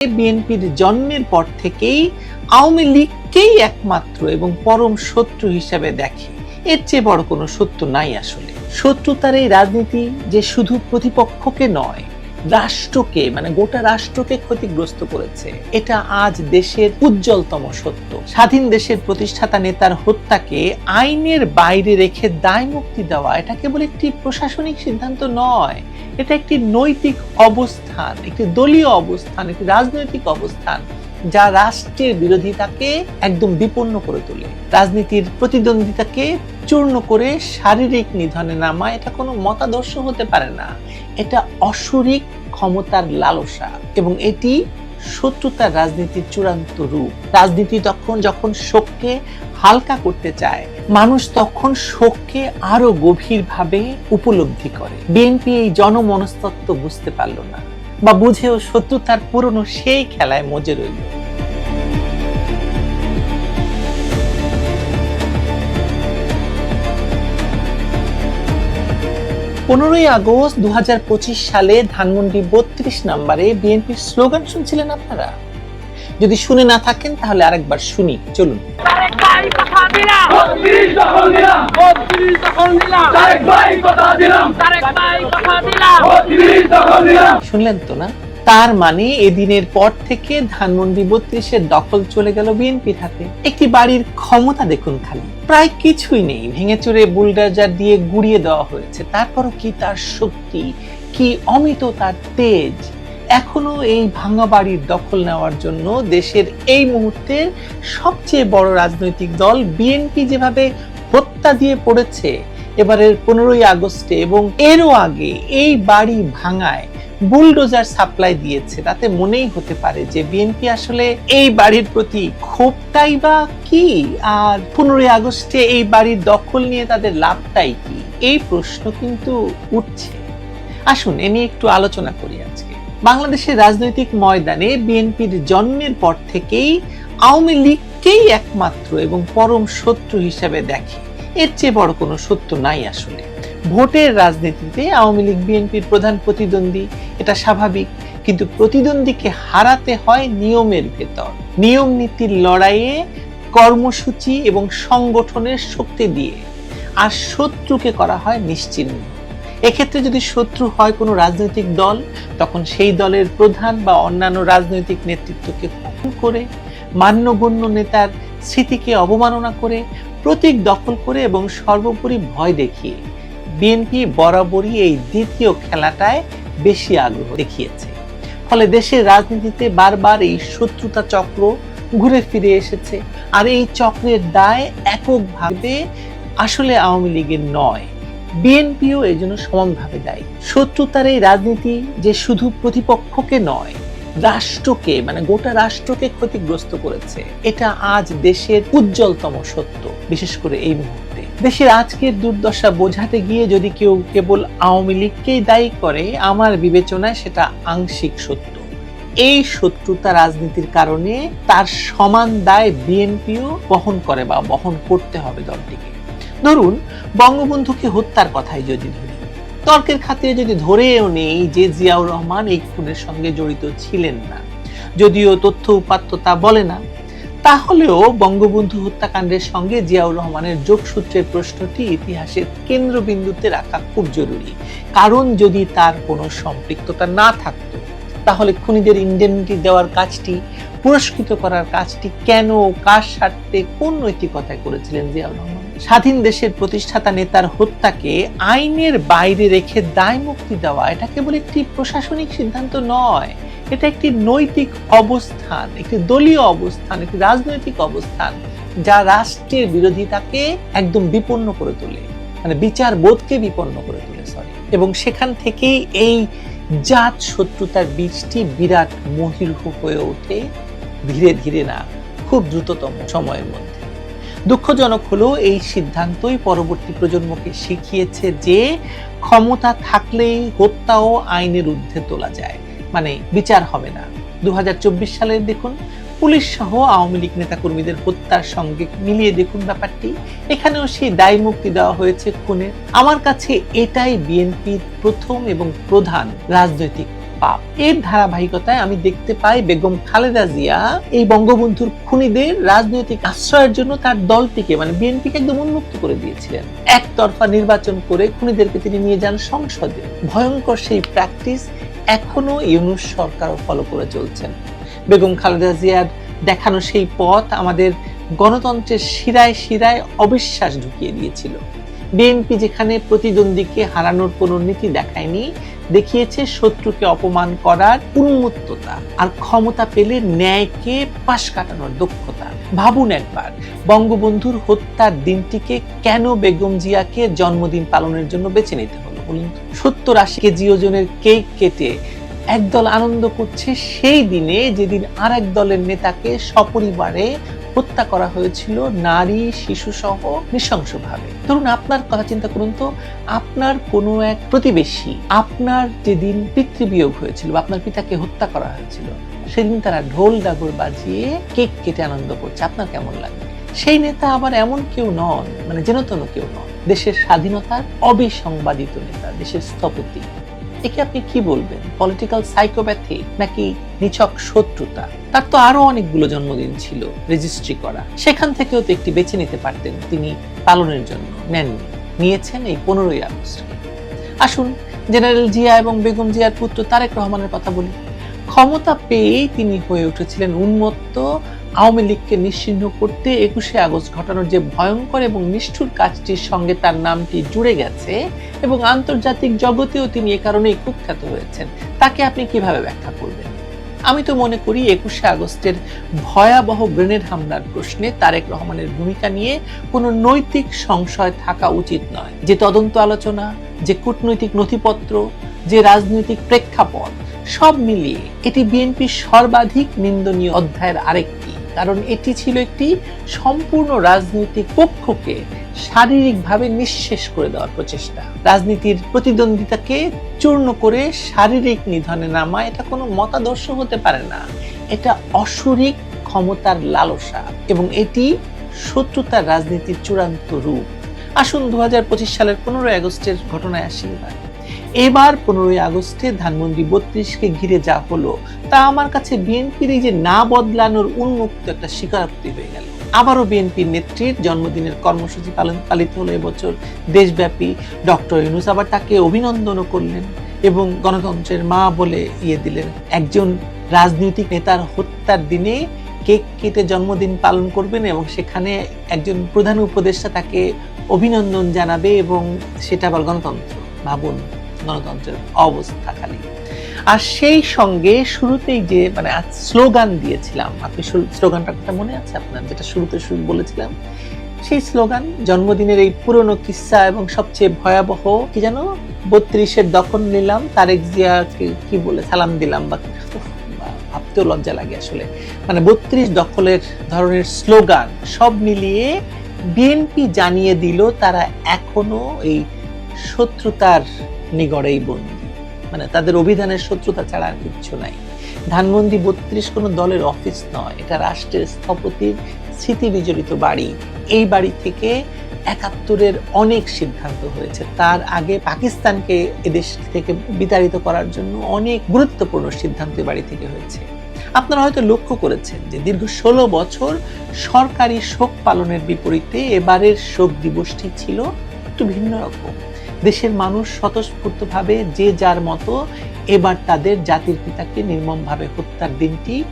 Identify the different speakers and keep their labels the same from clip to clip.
Speaker 1: বিএনপির জন্মের পর থেকেই আওয়ামী লীগকেই একমাত্র এবং পরম শত্রু হিসাবে দেখে। এর চেয়ে বড় কোনো সত্য নাই আসলে। শত্রুতার এই রাজনীতি যে শুধু প্রতিপক্ষকে নয় রাষ্ট্রকে মানে গোটা রাষ্ট্রকে ক্ষতিগ্রস্ত করেছে। এটা আজ দেশের উজ্জ্বলতম সত্য। স্বাধীন দেশের প্রতিষ্ঠাতা নেতার হত্যাকে আইনের বাইরে রেখে দায় মুক্তি দেওয়া, এটা কেবল একটি প্রশাসনিক সিদ্ধান্ত নয়। এটা একটি নৈতিক অবস্থান, একটি দলীয় অবস্থান, একটি রাজনৈতিক অবস্থান। যা রাষ্ট্রের বিরোধিতাকে একদম বিপন্ন করে তোলে। রাজনীতির প্রতিদ্বন্দ্বিতাকে চূর্ণ করে শারীরিক নিধনে নামা এটা কোনো মতাদর্শ হতে পারে না। এটা অসুরিক ক্ষমতার লালসা এবং এটি শত্রুতার রাজনীতির চূড়ান্ত রূপ। রাজনীতি তখন যখন শোককে হালকা করতে চায়, মানুষ তখন শোককে আরও গভীরভাবে উপলব্ধি করে। বিএনপি এই জনমনস্তত্ব বুঝতে পারল না। বা বুঝেও শত্রু তার পুরনো সেই খেলায় মজে রইল। পনেরোই আগস্ট দু হাজার পঁচিশ সালে ধানমন্ডি বত্রিশ নম্বরে বিএনপির স্লোগান শুনছিলেন আপনারা। যদি শুনে না থাকেন তাহলে আরেকবার শুনি। চলুন।
Speaker 2: তারেক ভাই কথা দিলাম।
Speaker 3: বত্রিশ দখল দিলাম
Speaker 2: বত্রিশ দখল দিলাম
Speaker 3: তারেক ভাই কথা দিলাম।
Speaker 2: তারেক ভাই কথা দিলাম।
Speaker 3: বত্রিশ দখল দিলাম
Speaker 1: শুনলেন তো না? তার মানে এদিনের পর থেকে ধানমন্ডি বত্রিশের দখল চলে গেল বিএনপির হাতে। একটি বাড়ির ক্ষমতা দেখুন খালি। প্রায় কিছুই নেই। ভেঙে চুরে বুলডাজার দিয়ে গুড়িয়ে দেওয়া হয়েছে। তারপরও কি তার শক্তি? কি অমিত তার তেজ? এখনও এই ভাঙা বাড়ির দখল নেওয়ার জন্য দেশের এই মুহূর্তে সবচেয়ে বড় রাজনৈতিক দল বিএনপি যেভাবে হত্যা দিয়ে পড়েছে, এবারের পনেরোই আগস্টে এবং এরও আগে এই বাড়ি ভাঙায় বুলডোজার সাপ্লাই দিয়েছে। তাতে মনেই হতে পারে যে বিএনপি আসলে এই বাড়ির প্রতি ক্ষোভটাই বা কি? আর পনেরোই আগস্টে এই বাড়ির দখল নিয়ে তাদের লাভটাই কি? এই প্রশ্ন কিন্তু উঠছে। আসুন, এ নিয়ে একটু আলোচনা করি আজকে। বাংলাদেশের রাজনৈতিক ময়দানে বিএনপির জন্মের পর থেকেই আওয়ামী লীগকেই একমাত্র এবং পরম শত্রু হিসেবে দেখে। এর চেয়ে বড় কোনো সত্য নাই আসলে। ভোটের রাজনীতিতে আওয়ামী লীগ বিএনপির প্রধান প্রতিদ্বন্দ্বী, এটা স্বাভাবিক, কিন্তু প্রতিদ্বন্দ্বীকে হারাতে হয় নিয়মের ভেতর। নিয়ম নীতির লড়াইয়ে কর্মসূচি এবং সংগঠনের শক্তি দিয়ে। আর শত্রুকে করা হয় নিশ্চিহ্ন এক্ষেত্রে যদি শত্রু হয় কোনো রাজনৈতিক দল, তখন সেই দলের প্রধান বা অন্যান্য রাজনৈতিক নেতৃত্বকে খুন করে, মান্যগণ্য নেতার স্মৃতিকে অবমাননা করে, প্রতীক দখল করে এবং সর্বোপরি ভয় দেখিয়ে বিএনপি বরাবরই এই দ্বিতীয় খেলাটায় বেশি আগ্রহ দেখিয়েছে। ফলে দেশের রাজনীতিতে বারবার এই শত্রুতা চক্র ঘুরে ফিরে এসেছে। আর এই চক্রের দায় এককভাবে আসলে আওয়ামী লীগের নয়। বিএনপিও এই জন্য সমানভাবে দায়ী। শত্রুতার এই রাজনীতি যে শুধু প্রতিপক্ষকে নয়, রাষ্ট্রকে মানে গোটা রাষ্ট্রকে ক্ষতিগ্রস্ত করেছে, এটা আজ দেশের উজ্জ্বলতম সত্য, বিশেষ করে এই মুহূর্তে। দেশের আজকের দুর্দশা বোঝাতে গিয়ে যদি কেউ কেবল আওয়ামী লীগকেই দায়ী করে, আমার বিবেচনায় সেটা আংশিক সত্য। এই শত্রুতা রাজনীতির কারণে তার সমান দায় বিএনপিও বহন করে বা বহন করতে হবে দলটিকে। ধরুন, বঙ্গবন্ধুকে হত্যার কথাই যদি ধরি। তর্কের খাতিরে যদি ধরেও নেই যে জিয়াউর রহমান এই খুনের সঙ্গে জড়িত ছিলেন না, যদিও তথ্য উপাত্ত তা বলে না, তাহলেও বঙ্গবন্ধু হত্যাকাণ্ডের সঙ্গে জিয়াউর রহমানের যোগসূত্রের প্রশ্নটি ইতিহাসের কেন্দ্রবিন্দুতে রাখা খুব জরুরি। কারণ যদি তার কোনো সম্পৃক্ততা না থাকতো, তাহলে খুনিদের ইন্ডেমনিটি দেওয়ার কাজটি, পুরস্কৃত করার কাজটি কেন কার স্বার্থে কোন নৈতিকতায় করেছিলেন জিয়াউর রহমান? স্বাধীন দেশের প্রতিষ্ঠাতা নেতার হত্যাকে আইনের বাইরে রেখে দায় মুক্তি দেওয়া, এটা কেবল একটি প্রশাসনিক সিদ্ধান্ত নয়। এটা একটি নৈতিক অবস্থান, একটি দলীয় অবস্থান, একটি রাজনৈতিক অবস্থান, যা রাষ্ট্রের বিরোধিতাকে একদম বিপন্ন করে তোলে। মানে বিচার বোধকে বিপন্ন করে তোলে সরি এবং সেখান থেকেই এই জাত শত্রুতার বীজটি বিরাট মহিরূহ হয়ে ওঠে ধীরে ধীরে না, খুব দ্রুততম সময়ের মধ্যে। দুঃখজনক হলো এই সিদ্ধান্তই পরবর্তী প্রজন্মকে শিখিয়েছে যে ক্ষমতা থাকলেই হত্যাও আইনের ঊর্ধ্বে তোলা যায়। মানে বিচার হবে না। দু হাজার চব্বিশ সালের দেখুন, পুলিশ সহ আওয়ামী লীগ নেতাকর্মীদের হত্যার সঙ্গে মিলিয়ে দেখুন ব্যাপারটি। এখানেও সেই দায় মুক্তি দেওয়া হয়েছে খুনের। আমার কাছে এটাই বিএনপির প্রথম এবং প্রধান রাজনৈতিক পাপ। এর ধারাবাহিকতায় আমি দেখতে পাই বেগম খালেদা জিয়া এই বঙ্গবন্ধুর খুনিদের রাজনৈতিক আশ্রয়ের জন্য তার দলটিকে মানে বিএনপিকে একদম উন্মুক্ত করে দিয়েছিলেন। একতরফা নির্বাচন করে খুনিদেরকে তিনি নিয়ে যান সংসদে। ভয়ঙ্কর সেই প্র্যাকটিস এখনও ইউনুস সরকারও ফলো করে চলছেন। বেগম খালেদা জিয়ার দেখানো সেই পথ আমাদের গণতন্ত্রের শিরায় শিরায় অবিশ্বাস ঢুকিয়ে দিয়েছিল। বিএনপি যেখানে প্রতিদ্বন্দ্বীকে হারানোর কোনো নীতি দেখায়নি, দেখিয়েছে শত্রুকে অপমান করার উন্মত্ততা আর ক্ষমতা পেলে ন্যায়কে পাশ কাটানোর দক্ষতা। ভাবুন একবার, বঙ্গবন্ধুর হত্যার দিনটিকে কেন বেগম জিয়াকে জন্মদিন পালনের জন্য বেছে নিতে হলো বলুন সত্তর আশি কেজি ওজনের কেক কেটে একদল আনন্দ করছে সেই দিনে যেদিন আর এক দলের নেতাকে সপরিবারে হত্যা করা হয়েছিল নারী শিশু সহ নৃশংসভাবে। ধরুন আপনার কথা চিন্তা করুন তো, আপনার কোনো এক প্রতিবেশী, আপনার যেদিন পিতৃবিয়োগ হয়েছিল আপনার পিতাকে হত্যা করা হয়েছিল, সেদিন তারা ঢোল ডাগর বাজিয়ে কেক কেটে আনন্দ করছে। আপনার কেমন লাগবে সেই নেতা আবার এমন কেউ নন মানে যেন তেন কেউ নন। দেশের স্বাধীনতার অবিসংবাদিত নেতা, দেশের স্থপতি। একে আপনি কি বলবেন? পলিটিক্যাল সাইকোপ্যাথি নাকি নিছক শত্রুতা? তার তো আরও অনেকগুলো জন্মদিন ছিল রেজিস্ট্রি করা। সেখান থেকেও তো একটি বেছে নিতে পারতেন তিনি পালনের জন্য। নেননি। নিয়েছেন এই পনেরোই আগস্ট আসুন, জেনারেল জিয়া এবং বেগম জিয়ার পুত্র তারেক রহমানের কথা বলি। ক্ষমতা পেয়েই তিনি হয়ে উঠেছিলেন উন্মত্ত, আওয়ামী লীগকে নিশ্চিহ্ন করতে একুশে আগস্ট ঘটানোর যে ভয়ঙ্কর এবং নিষ্ঠুর কাজটির সঙ্গে তার নামটি জুড়ে গেছে এবং আন্তর্জাতিক জগতেও তিনি এ কারণেই কুখ্যাত হয়েছেন। তাকে আপনি কীভাবে ব্যাখ্যা করবেন? আমি তো মনে করি একুশে আগস্টের ভয়াবহ গ্রেনেড হামলার প্রশ্নে তারেক রহমানের ভূমিকা নিয়ে কোনো নৈতিক সংশয় থাকা উচিত নয়। যে তদন্ত আলোচনা, যে কূটনৈতিক নথিপত্র, যে রাজনৈতিক প্রেক্ষাপট সব মিলিয়ে এটি বিএনপির সর্বাধিক নিন্দনীয় অধ্যায়ের আরেকটি, কারণ এটি ছিল একটি সম্পূর্ণ রাজনৈতিক পক্ষকে শারীরিকভাবে নিঃশেষ করে দেওয়ার প্রচেষ্টা। রাজনীতির প্রতিদ্বন্দ্বিতাকে চূর্ণ করে শারীরিক নিধনে নামা এটা কোনো মতাদর্শ হতে পারে না। এটা অসুরিক ক্ষমতার লালসা এবং এটি শত্রুতার রাজনীতির চূড়ান্ত রূপ। আসুন দু হাজার পঁচিশ সালের পনেরোই আগস্টের ঘটনায় আসি এবার। এবার পনেরোই আগস্টে ধানমন্ডি বত্রিশকে ঘিরে যা হলো, তা আমার কাছে বিএনপির এই যে না বদলানোর উন্মুক্ত একটা স্বীকারোক্তি হয়ে গেল। আবারও বিএনপির নেত্রীর জন্মদিনের কর্মসূচি পালন, পালিত হলো এবছর দেশব্যাপী ডক্টর ইউনুস। আবার তাকে অভিনন্দনও করলেন এবং গণতন্ত্রের মা বলে ইয়ে দিলেন। একজন রাজনৈতিক নেতার হত্যার দিনে কেক কেটে জন্মদিন পালন করবেন এবং সেখানে একজন প্রধান উপদেষ্টা তাকে অভিনন্দন জানাবে এবং সেটা আবার গণতন্ত্র ভাবুন গণতন্ত্রের অবস্থা খালি। আর সেই সঙ্গে শুরুতেই যে মানে স্লোগান দিয়েছিলাম আপনি স্লোগানটার কথা মনে আছে আপনার? যেটা শুরুতে শুরু বলেছিলাম। সেই স্লোগান, জন্মদিনের এই পুরনো কিস্সা এবং সবচেয়ে ভয়াবহ, কি যেন বত্রিশের দখল নিলাম, তারেক জিয়াকে কি বলে, সালাম দিলাম বা- ভাবতেও লজ্জা লাগে আসলে। মানে বত্রিশ দখলের ধরনের স্লোগান, সব মিলিয়ে বিএনপি জানিয়ে দিল, তারা এখনও এই শত্রুতার নিগড়েই বন্দী। মানে তাদের অভিধানের শত্রুতা ছাড়া আর কিচ্ছু নাই। ধানমন্ডি বত্রিশ কোনো দলের অফিস নয়, এটা রাষ্ট্রের স্থপতির স্মৃতি বিজড়িত বাড়ি। এই বাড়ি থেকে একাত্তরের অনেক সিদ্ধান্ত হয়েছে। তার আগে পাকিস্তানকে এদেশ থেকে বিতাড়িত করার জন্য অনেক গুরুত্বপূর্ণ সিদ্ধান্ত বাড়ি থেকে হয়েছে। আপনারা হয়তো লক্ষ্য করেছেন যে দীর্ঘ ষোলো বছর সরকারি শোক পালনের বিপরীতে এবারের শোক দিবসটি ছিল একটু ভিন্ন রকম। দেশের মানুষ স্বতঃস্ফূর্তভাবে যে যার মতো এবার তাদের জাতির পিতাকে নির্মমভাবে হত্যার দিনটি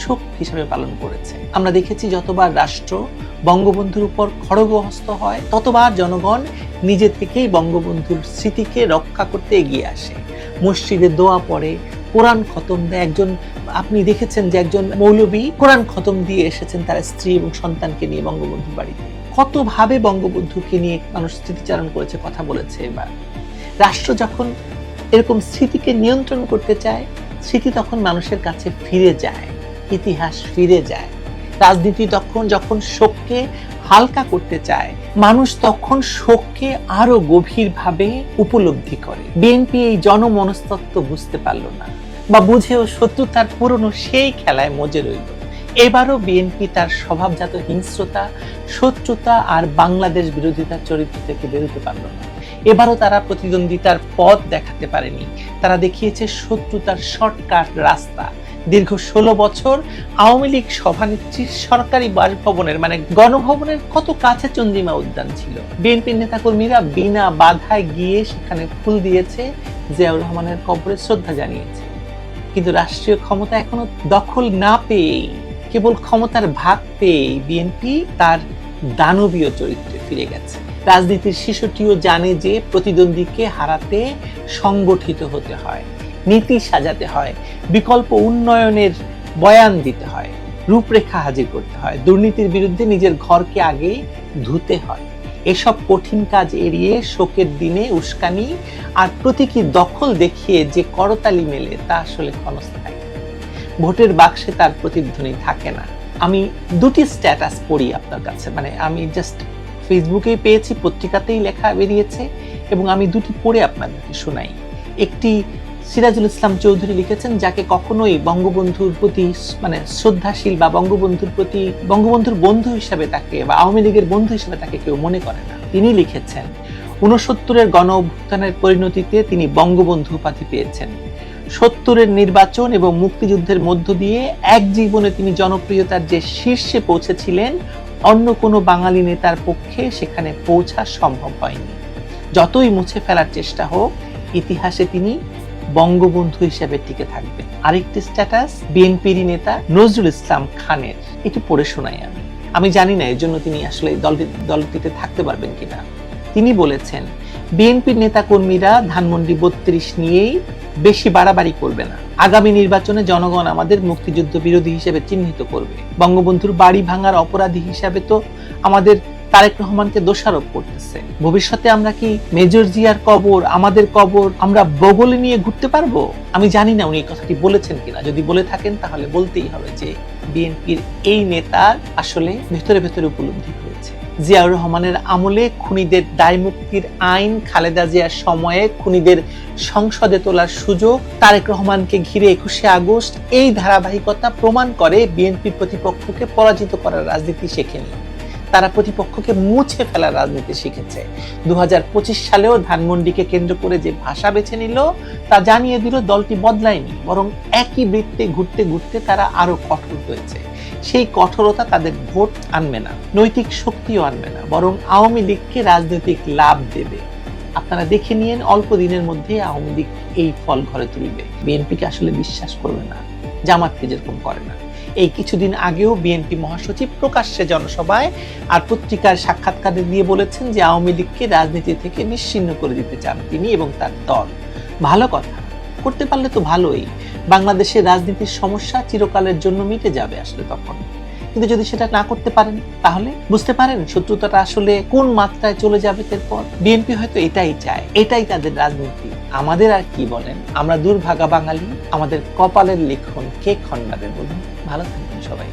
Speaker 1: শোক হিসাবে পালন করেছে। আমরা দেখেছি যতবার রাষ্ট্র বঙ্গবন্ধুর উপর খড়গহস্ত হয়, ততবার জনগণ নিজে থেকেই বঙ্গবন্ধুর স্মৃতিকে রক্ষা করতে এগিয়ে আসে। মসজিদে দোয়া পড়ে, কোরআন খতম দেয়, একজন, আপনি দেখেছেন যে একজন মৌলবী কোরআন খতম দিয়ে এসেছেন তার স্ত্রী এবং সন্তানকে নিয়ে বঙ্গবন্ধুর বাড়িতে। কতভাবে বঙ্গবন্ধুকে নিয়ে মানুষ স্মৃতিচারণ করেছে, কথা বলেছে এবার। রাষ্ট্র যখন এরকম স্মৃতিকে নিয়ন্ত্রণ করতে চায়, স্মৃতি তখন মানুষের কাছে ফিরে যায়, ইতিহাস ফিরে যায়। রাজনীতি তখন যখন শোককে হালকা করতে চায়, মানুষ তখন শোককে আরও গভীরভাবে উপলব্ধি করে। বিএনপি এই জনমনস্তত্ব বুঝতে পারল না বা বুঝেও শত্রুতার পুরনো সেই খেলায় মজে রইল। এবারও বিএনপি তার স্বভাবজাত হিংস্রতা, শত্রুতা আর বাংলাদেশ বিরোধিতার চরিত্র থেকে বেরোতে পারল না। এবারও তারা প্রতিদ্বন্দ্বিতার পথ দেখাতে পারেনি। তারা দেখিয়েছে শত্রুতার শর্টকাট রাস্তা। দীর্ঘ ষোলো বছর আওয়ামী লীগ সভানেত্রীর সরকারি বাসভবনের মানে গণভবনের কত কাছে চন্দ্রিমা উদ্যান ছিল? বিএনপির নেতাকর্মীরা বিনা বাধায় গিয়ে সেখানে ফুল দিয়েছে, জিয়াউর রহমানের কবরে শ্রদ্ধা জানিয়েছে। কিন্তু রাষ্ট্রীয় ক্ষমতা এখনও দখল না পেয়ে কেবল ক্ষমতার ভাগ পেয়ে বিএনপি তার দানবীয় চরিত্রে ফিরে গেছে। রাজনীতির শিশুটিও জানে যে প্রতিদ্বন্দ্বীকে হারাতে সংগঠিত হতে হয়, নীতি সাজাতে হয়, বিকল্প উন্নয়নের বয়ান দিতে হয়, রূপরেখা হাজির করতে হয়, দুর্নীতির বিরুদ্ধে নিজের ঘরকে আগে ধুতে হয়। এসব কঠিন কাজ এড়িয়ে শোকের দিনে উস্কানি আর প্রতীকী দখল দেখিয়ে যে করতালি মেলে তা আসলে ক্ষণস্থায়ী। ভোটের বাক্সে তার প্রতিধ্বনি থাকে না। আমি দুটি স্ট্যাটাস পড়ি আপনার কাছে মানে আমি জাস্ট ফেসবুকেই পেয়েছি, পত্রিকাতেই লেখা বেরিয়েছে এবং আমি দুটি পড়ে আপনাদেরকে শোনাই। একটি সিরাজুল ইসলাম চৌধুরী লিখেছেন, যাকে কখনোই বঙ্গবন্ধুর প্রতি মানে শ্রদ্ধাশীল বা বঙ্গবন্ধুর প্রতি, বঙ্গবন্ধুর বন্ধু হিসাবে তাকে বা আওয়ামী লীগের বন্ধু হিসাবে তাকে কেউ মনে করে না। তিনি লিখেছেন উনসত্তরের গণ অভ্যুত্থানের পরিণতিতে তিনি বঙ্গবন্ধু উপাধি পেয়েছেন। সত্তরের নির্বাচন এবং মুক্তিযুদ্ধের মধ্য দিয়ে এক জীবনে তিনি জনপ্রিয়তার যে শীর্ষে পৌঁছেছিলেন, অন্য কোনো বাঙালি নেতার পক্ষে সেখানে পৌঁছা সম্ভব হয়নি। যতই মুছে ফেলার চেষ্টা হোক, ইতিহাসে তিনি বঙ্গবন্ধু হিসেবে টিকে থাকবেন। আরেকটি স্ট্যাটাস বিএনপির নেতা নজরুল ইসলাম খানের। একটু পড়ে শোনাই আমি। আমি জানি না এর জন্য তিনি আসলে দলটি, দলটিতে থাকতে পারবেন কিনা। তিনি বলেছেন, বিএনপির নেতাকর্মীরা ধানমন্ডি বত্রিশ নিয়েই বেশি বাড়াবাড়ি করবে না। আগামী নির্বাচনে জনগণ আমাদের মুক্তিযুদ্ধ বিরোধী হিসেবে চিহ্নিত করবে। বঙ্গবন্ধুর বাড়ি ভাঙার অপরাধী হিসাবে তো আমাদের তারেক রহমানকে দোষারোপ করতেছে। ভবিষ্যতে আমরা কি মেজর জিয়ার কবর, আমাদের কবর, আমরা বগলে নিয়ে ঘুরতে পারব? আমি জানি না উনি কথাটি বলেছেন কিনা। যদি বলে থাকেন তাহলে বলতেই হবে যে বিএনপির এই নেতার আসলে ভেতরে ভেতরে উপলব্ধি জিয়াউর রহমানের আমলে খুনিদের দায় মুক্তির আইন, খালেদা জিয়ার সময়ে খুনিদের সংসদে তোলার সুযোগ, তারেক রহমানকে ঘিরে একুশে আগস্ট এই ধারাবাহিকতা প্রমাণ করে বিএনপি প্রতিপক্ষকে পরাজিত করার রাজনীতি শেখেনি তারা প্রতিপক্ষকে মুছে ফেলার রাজনীতি শিখেছে। দু হাজার পঁচিশ সালেও ধানমন্ডিকে কেন্দ্র করে যে ভাষা বেছে নিল, তা জানিয়ে দিল দলটি বদলায়নি, বরং একই বৃত্তে ঘুরতে ঘুরতে তারা আরও কঠোর হয়েছে। সেই কঠোরতা তাদের ভোট আনবে না, নৈতিক শক্তিও আনবে না, বরং আওয়ামী লীগকে রাজনৈতিক লাভ দেবে। আপনারা দেখে নিয়েন অল্প দিনের মধ্যে আওয়ামী লীগ এই ফল ঘরে তুলবে। বিএনপিকে আসলে বিশ্বাস করবে না, জামাতকে যেরকম করে না। এই কিছুদিন আগেও বিএনপি মহাসচিব প্রকাশ্যে জনসভায় আর পত্রিকার সাক্ষাৎকারে দিয়ে বলেছেন যে আওয়ামী লীগকে রাজনীতি থেকে নিশ্চিন্ন করে দিতে চান তিনি এবং তার দল। ভালো কথা, করতে পারলে তো ভালোই। বাংলাদেশের রাজনীতির সমস্যা চিরকালের জন্য মিটে যাবে আসলে তখন। কিন্তু যদি সেটা না করতে পারেন, তাহলে বুঝতে পারেন শত্রুতাটা আসলে কোন মাত্রায় চলে যাবে এরপর। বিএনপি হয়তো এটাই চায়, এটাই তাদের রাজনীতি। আমাদের আর কি বলেন? আমরা দুর্ভাগা বাঙালি, আমাদের কপালের লিখন কে খণ্ডাবে বলুন? ভালো থাকবেন সবাই।